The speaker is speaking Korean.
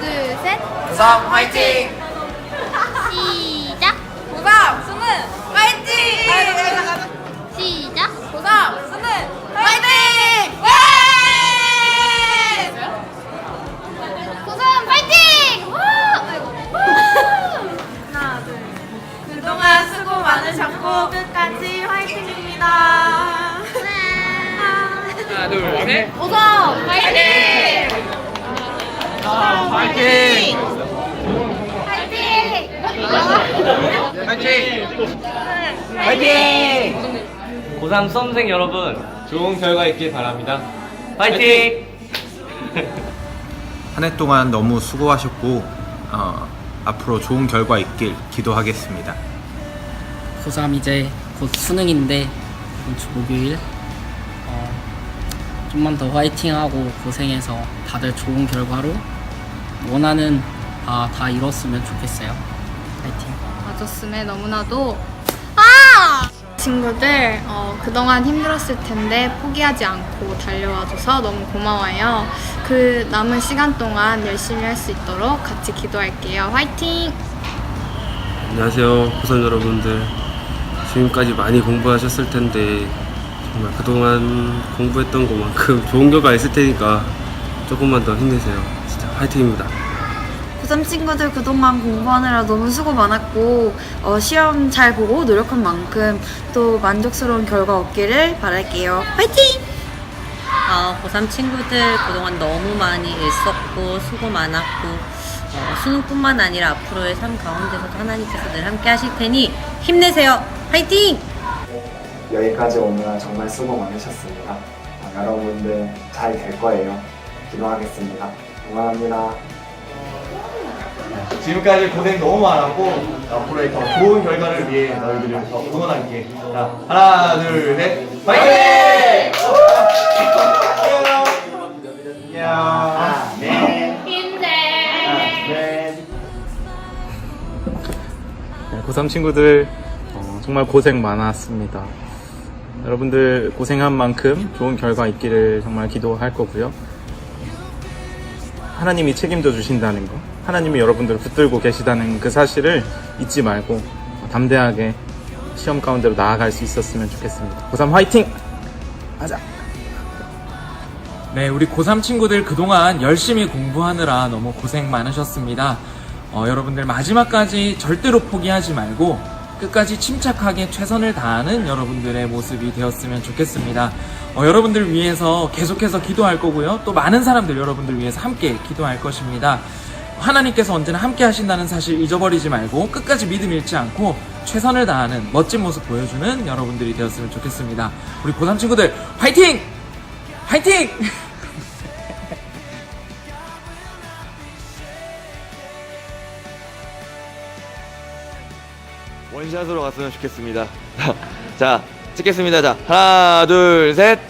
고삼 화이팅! 시작. 고삼 수능 화이팅! 시작. 고삼 수능 화이팅! 고삼 파이팅! 와! 아이고. 하나 둘 그동안 수고 많으셨고 끝까지 화이팅입니다. 하나 둘 셋. 고삼 파이팅! 화이팅! 파이팅! 화이팅! 고3 수험생 여러분 좋은 결과 있길 바랍니다. 화이팅! 한 해 동안 너무 수고하셨고 어, 앞으로 좋은 결과 있길 기도하겠습니다. 고3 이제 곧 수능인데 이번 주 목요일 어, 좀만 더 화이팅하고 고생해서 다들 좋은 결과로 원하는 바 다 이뤘으면 좋겠어요. 화이팅! 맞았음에 너무나도 아! 친구들 어, 그동안 힘들었을 텐데 포기하지 않고 달려와줘서 너무 고마워요. 그 남은 시간 동안 열심히 할 수 있도록 같이 기도할게요. 화이팅! 안녕하세요, 고선 여러분들. 지금까지 많이 공부하셨을 텐데 정말 그동안 공부했던 것만큼 좋은 결과 있을 테니까 조금만 더 힘내세요. 화이팅입니다. 고3 친구들 그동안 공부하느라 너무 수고 많았고 어, 시험 잘 보고 노력한 만큼 또 만족스러운 결과 얻기를 바랄게요. 화이팅! 어, 고3 친구들 그동안 너무 많이 애썼고 수고 많았고 어, 수능뿐만 아니라 앞으로의 삶 가운데서도 하나님께서 늘 함께 하실 테니 힘내세요. 화이팅! 여기까지 오느라 정말 수고 많으셨습니다. 아, 여러분들 잘 될 거예요. 기도하겠습니다. 응원합니다. 지금까지 고생 너무 많았고 앞으로의 더 좋은 결과를 위해 너희들을 더 응원할게. 자, 하나, 둘, 셋, 파이팅! 안녕. 네. 힘내! 네. 네, 고3 친구들 어, 정말 고생 많았습니다. 여러분들 고생한 만큼 좋은 결과 있기를 정말 기도할 거고요. 하나님이 책임져 주신다는 거, 하나님이 여러분들을 붙들고 계시다는 그 사실을 잊지 말고 담대하게 시험 가운데로 나아갈 수 있었으면 좋겠습니다. 고3 화이팅! 하자! 네, 우리 고3 친구들 그동안 열심히 공부하느라 너무 고생 많으셨습니다. 어, 여러분들 마지막까지 절대로 포기하지 말고 끝까지 침착하게 최선을 다하는 여러분들의 모습이 되었으면 좋겠습니다. 어, 여러분들 위해서 계속해서 기도할 거고요. 또 많은 사람들 여러분들 위해서 함께 기도할 것입니다. 하나님께서 언제나 함께 하신다는 사실 잊어버리지 말고 끝까지 믿음 잃지 않고 최선을 다하는 멋진 모습 보여주는 여러분들이 되었으면 좋겠습니다. 우리 고3 친구들 화이팅! 화이팅! 원샷으로 갔으면 좋겠습니다. 자, 찍겠습니다. 자, 하나, 둘, 셋.